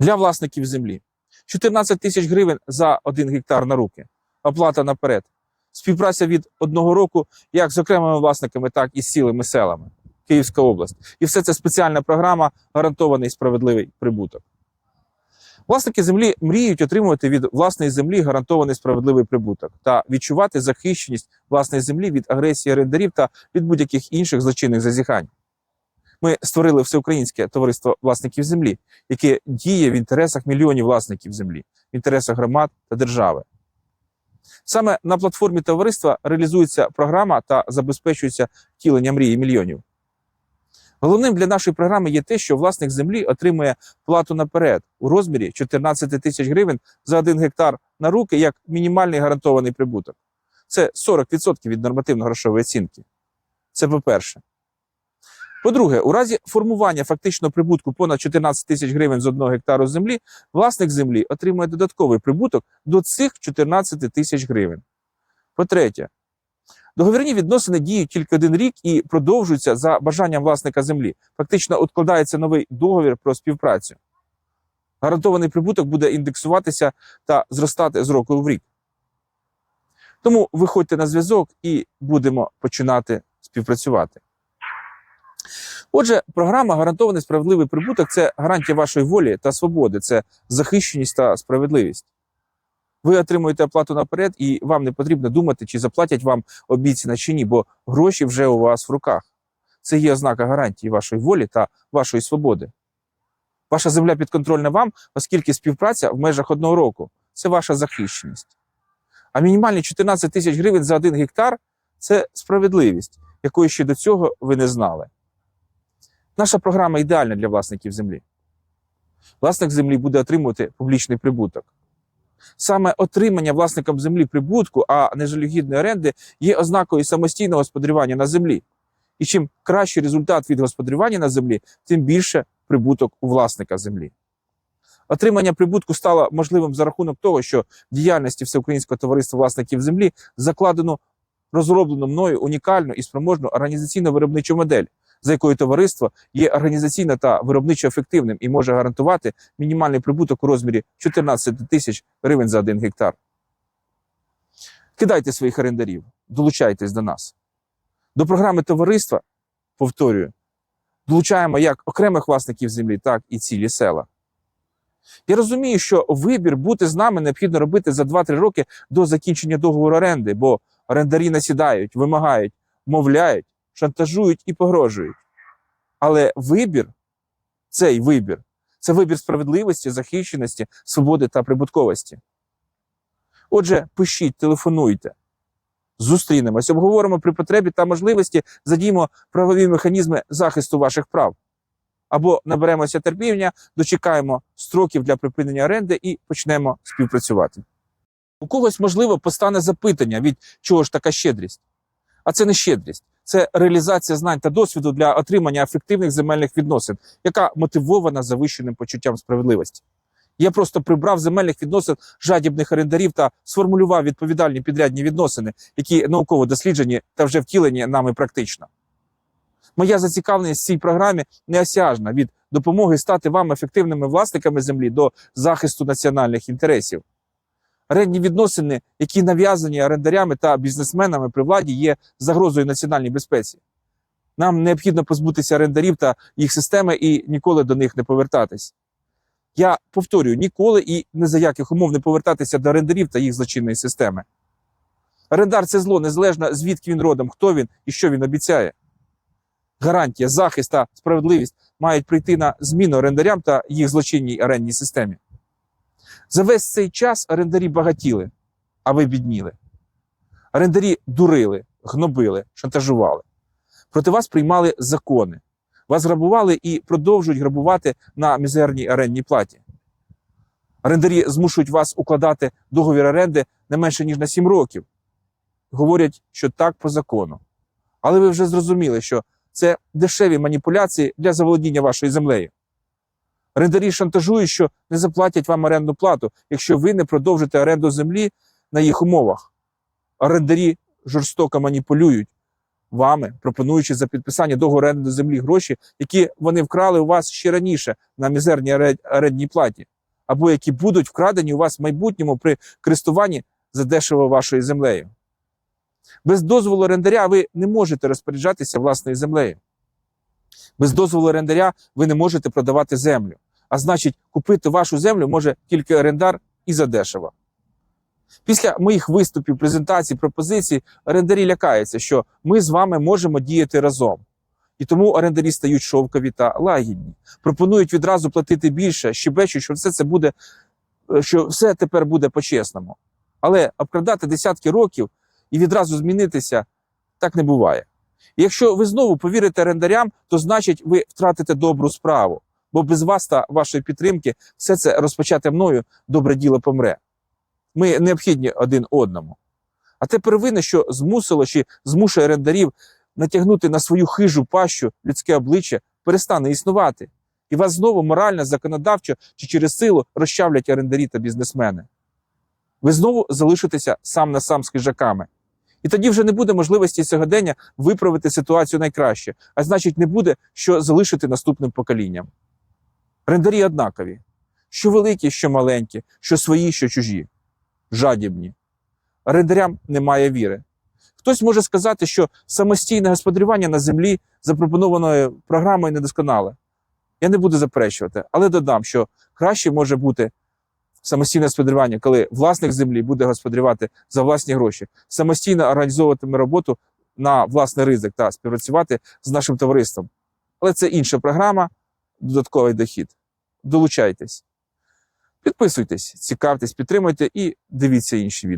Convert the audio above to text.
Для власників землі 14 тисяч гривень за один гектар на руки, оплата наперед, співпраця від одного року як з окремими власниками, так і з цілими селами, Київська область. І все це спеціальна програма, гарантований справедливий прибуток. Власники землі мріють отримувати від власної землі гарантований справедливий прибуток та відчувати захищеність власної землі від агресії орендарів та від будь-яких інших злочинних зазіхань. Ми створили всеукраїнське товариство власників землі, яке діє в інтересах мільйонів власників землі, в інтересах громад та держави. Саме на платформі товариства реалізується програма та забезпечується втілення мрії мільйонів. Головним для нашої програми є те, що власник землі отримує плату наперед у розмірі 14 тисяч гривень за один гектар на руки як мінімальний гарантований прибуток. Це 40% від нормативно-грошової оцінки. Це по-перше. По-друге, у разі формування фактичного прибутку понад 14 тисяч гривень з одного гектару землі, власник землі отримує додатковий прибуток до цих 14 тисяч гривень. По-третє, договірні відносини діють тільки один рік і продовжуються за бажанням власника землі. Фактично укладається новий договір про співпрацю. Гарантований прибуток буде індексуватися та зростати з року в рік. Тому виходьте на зв'язок і будемо починати співпрацювати. Отже, програма гарантований справедливий прибуток це гарантія вашої волі та свободи, це захищеність та справедливість. Ви отримуєте оплату наперед, і вам не потрібно думати, чи заплатять вам обіцяно чи ні, бо гроші вже у вас в руках. Це є ознака гарантії вашої волі та вашої свободи. Ваша земля підконтрольна вам, оскільки співпраця в межах одного року це ваша захищеність. А мінімальні 14 тисяч гривень за один гектар це справедливість, якої ще до цього ви не знали. Наша програма ідеальна для власників землі. Власник землі буде отримувати публічний прибуток. Саме отримання власником землі прибутку, а не жалюгідної оренди, є ознакою самостійного господарювання на землі. І чим кращий результат від господарювання на землі, тим більше прибуток у власника землі. Отримання прибутку стало можливим за рахунок того, що в діяльності Всеукраїнського товариства власників землі закладено розроблену мною унікальну і спроможну організаційно-виробничу модель, за якою товариство є організаційно та виробничо ефективним і може гарантувати мінімальний прибуток у розмірі 14 тисяч гривень за один гектар. Кидайте своїх орендарів, долучайтесь до нас. До програми товариства, повторюю, долучаємо як окремих власників землі, так і цілі села. Я розумію, що вибір бути з нами необхідно робити за 2-3 роки до закінчення договору оренди, бо орендарі насідають, вимагають, мовляють, шантажують і погрожують. Але вибір, цей вибір, це вибір справедливості, захищеності, свободи та прибутковості. Отже, пишіть, телефонуйте. Зустрінемось, обговоримо при потребі та можливості, задіємо правові механізми захисту ваших прав. Або наберемося терпіння, дочекаємо строків для припинення оренди і почнемо співпрацювати. У когось, можливо, постане запитання, від чого ж така щедрість. А це не щедрість, це реалізація знань та досвіду для отримання ефективних земельних відносин, яка мотивована завищеним почуттям справедливості. Я просто прибрав земельних відносин жадібних орендарів та сформулював відповідальні підрядні відносини, які науково досліджені та вже втілені нами практично. Моя зацікавленість в цій програмі неосяжна від допомоги стати вам ефективними власниками землі до захисту національних інтересів. Орендні відносини, які нав'язані орендарями та бізнесменами при владі, є загрозою національній безпеці. Нам необхідно позбутися орендарів та їх системи і ніколи до них не повертатись. Я повторюю, ніколи і не за яких умов не повертатися до орендарів та їх злочинної системи. Орендар це зло, незалежно звідки він родом, хто він і що він обіцяє. Гарантія, захист та справедливість мають прийти на зміну орендарям та їх злочинній орендній системі. За весь цей час орендарі багатіли, а ви бідніли. Орендарі дурили, гнобили, шантажували. Проти вас приймали закони. Вас грабували і продовжують грабувати на мізерній орендній платі. Орендарі змушують вас укладати договір оренди не менше, ніж на 7 років. Говорять, що так по закону. Але ви вже зрозуміли, що це дешеві маніпуляції для заволодіння вашою землею. Орендарі шантажують, що не заплатять вам орендну плату, якщо ви не продовжите оренду землі на їх умовах. Орендарі жорстоко маніпулюють, вами, пропонуючи за підписання договору оренди землі гроші, які вони вкрали у вас ще раніше на мізерній оре- орендній платі, або які будуть вкрадені у вас в майбутньому при користуванні задешево вашою землею. Без дозволу орендаря ви не можете розпоряджатися власною землею. Без дозволу орендаря ви не можете продавати землю. А значить, купити вашу землю може тільки орендар і задешево. Після моїх виступів, презентацій, пропозицій орендарі лякаються, що ми з вами можемо діяти разом. І тому орендарі стають шовкові та лагідні. Пропонують відразу платити більше, щебечуть, що все це буде, е, що все тепер буде по-чесному. Але обкрадати десятки років і відразу змінитися так не буває. І якщо ви знову повірите орендарям, то значить ви втратите добру справу. Бо без вас та вашої підтримки все це розпочате мною добре діло помре. Ми необхідні один одному. А те первинне, що змусило чи змушує орендарів натягнути на свою хижу пащу людське обличчя, перестане існувати. І вас знову морально, законодавчо чи через силу розчавлять орендарі та бізнесмени. Ви знову залишитеся сам на сам з хижаками. І тоді вже не буде можливості сьогодення виправити ситуацію найкраще, а значить, не буде що залишити наступним поколінням. Рендарі однакові: що великі, що маленькі, що свої, що чужі, жадібні. Рендарям немає віри. Хтось може сказати, що самостійне господарювання на землі запропонованою програмою недосконале. Я не буду заперечувати, але додам, що краще може бути самостійне господарювання, коли власник землі буде господарювати за власні гроші, самостійно організовуватиме роботу на власний ризик та співпрацювати з нашим товариством. Але це інша програма, додатковий дохід. Долучайтесь, підписуйтесь, цікавтесь, підтримуйте і дивіться інші відео.